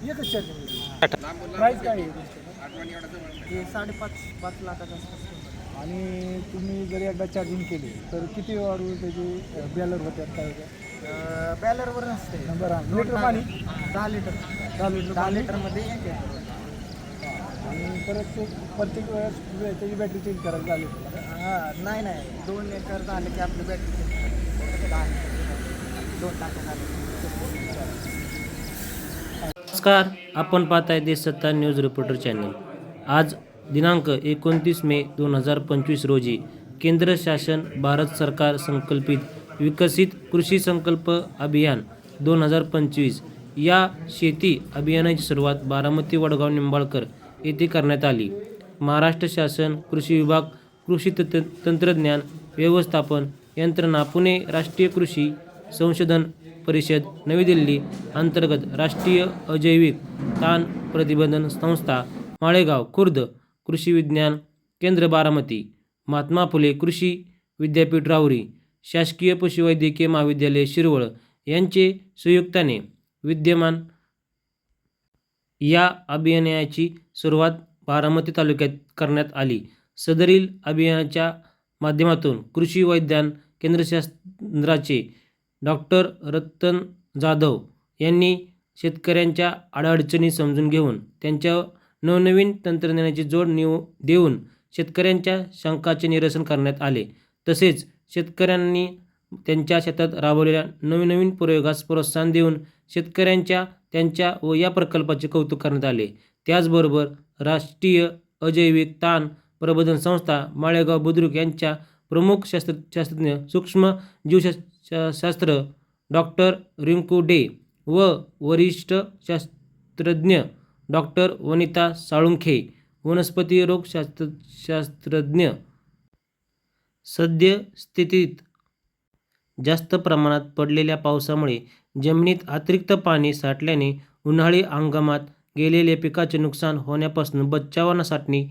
एकच charger price काय आहे साडेपाच पाच लाखाचा आणि तुम्ही जरी एकदा चार्जिंग केली तर किती वाढू त्याची बॅलर होत्यात काय होत्या बॅलरवर नसते बरं लिटर पाणी दहा लिटर दहा लिटर दहा लिटरमध्ये आणि परत प्रत्येक वेळेस त्याची बॅटरी चेंज करायला झाली हां नाही नाही. दोन एकर झाले की आपली बॅटरी चेंज दहा नमस्कार आपण पाहताय देशसत्ता न्यूज रिपोर्टर चॅनल. आज दिनांक एकोणतीस मे दोन हजार पंचवीस रोजी केंद्र शासन भारत सरकार संकल्पित विकसित कृषी संकल्प अभियान दोन हजार पंचवीस या शेती अभियानाची सुरुवात बारामती वडगाव निंबाळकर येथे करण्यात आली. महाराष्ट्र शासन कृषी विभाग कृषी तंत्र तंत्रज्ञान व्यवस्थापन यंत्रणा पुणे राष्ट्रीय कृषी संशोधन परिषद नवी दिल्ली अंतर्गत राष्ट्रीय अजैविक ताण प्रतिबंधन संस्था माळेगाव खुर्द कृषी विज्ञान केंद्र बारामती महात्मा फुले कृषी विद्यापीठ राहुरी शासकीय पशुवैद्यकीय महाविद्यालय शिरवळ यांचे संयुक्ताने विद्यमान या अभियानाची सुरुवात बारामती तालुक्यात करण्यात आली. सदरील अभियानाच्या माध्यमातून कृषी वैज्ञान केंद्रशास्त्राचे डॉक्टर रतन जाधव यांनी शेतकऱ्यांच्या अडअडचणी समजून घेऊन त्यांच्या नवनवीन तंत्रज्ञानाची जोड निव देऊन शेतकऱ्यांच्या शंकाचे निरसन करण्यात आले. तसेच शेतकऱ्यांनी त्यांच्या शेतात राबवलेल्या नवीन नवीन प्रयोगास प्रोत्साहन देऊन शेतकऱ्यांच्या त्यांच्या व या प्रकल्पाचे कौतुक करण्यात आले. त्याचबरोबर राष्ट्रीय अजैविक ताण प्रबोधन संस्था माळेगाव बुद्रुक यांच्या प्रमुख शास्त्र शास्त्रज्ञ सूक्ष्म जीवशास्त्र शास्त्र डॉक्टर रिंकू डे व वरिष्ठ शास्त्रज्ञ डॉक्टर वनिता साळुंखे वनस्पती रोगशास्त्र शास्त्रज्ञ सद्यस्थितीत जास्त प्रमाणात पडलेल्या पावसामुळे जमिनीत अतिरिक्त पाणी साठल्याने उन्हाळी हंगामात गेलेले पिकाचे नुकसान होण्यापासून बचावण्यासाठी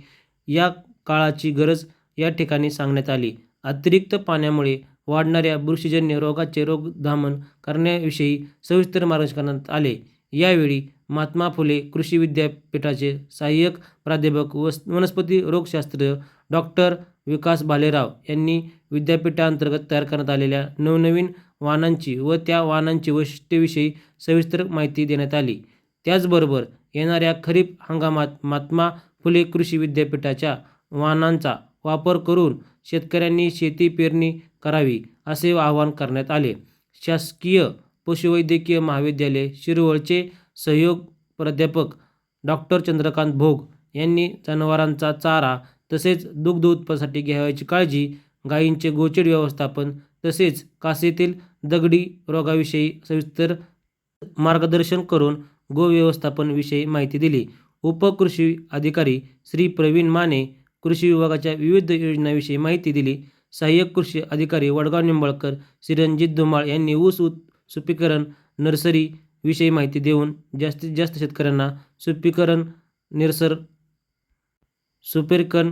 या काळाची गरज या ठिकाणी सांगण्यात आली. अतिरिक्त पाण्यामुळे वाढणाऱ्या बुरशीजन्य रोगाचे रोगधामन करण्याविषयी सविस्तर मार्गदर्शन करण्यात आले. यावेळी महात्मा फुले कृषी विद्यापीठाचे सहाय्यक प्राध्यापक व वनस्पती रोगशास्त्र डॉक्टर विकास भालेराव यांनी विद्यापीठांतर्गत तयार करण्यात आलेल्या नवनवीन वाहनांची व त्या वाहनांची वैशिष्ट्यविषयी सविस्तर माहिती देण्यात आली. त्याचबरोबर येणाऱ्या खरीप हंगामात महात्मा फुले कृषी विद्यापीठाच्या वाहनांचा वापर करून शेतकऱ्यांनी शेती पेरणी करावी असे आवाहन करण्यात आले. शासकीय पशुवैद्यकीय महाविद्यालय शिरवळचे सहयोग प्राध्यापक डॉक्टर चंद्रकांत भोग यांनी जनावरांचा चारा तसेच दुग्ध उत्पादनासाठी घ्यावयाची काळजी गायींचे गोचिड व्यवस्थापन तसेच कासेतील दगडी रोगाविषयी सविस्तर मार्गदर्शन करून गोव्यवस्थापनविषयी माहिती दिली. उपकृषी अधिकारी श्री प्रवीण माने कृषी विभागाच्या विविध योजनांविषयी माहिती दिली. सहाय्यक कृषी अधिकारी वडगाव निंबाळकर श्री रणजित धुमाळ यांनी ऊस उत सुपीकरण नर्सरी विषयी माहिती देऊन जास्तीत जास्त शेतकऱ्यांना सुपीकरण निरसर सुपीकरण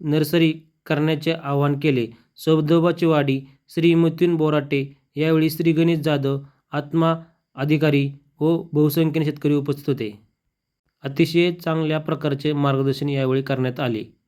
नर्सरी करण्याचे आवाहन केले. सौदोबाची वाडी श्री मुतीन बोराटे यावेळी श्री गणेश जाधव आत्मा अधिकारी व बहुसंख्येने शेतकरी उपस्थित होते. अतिशय चांगल्या प्रकारचे मार्गदर्शन यावेळी करण्यात आले.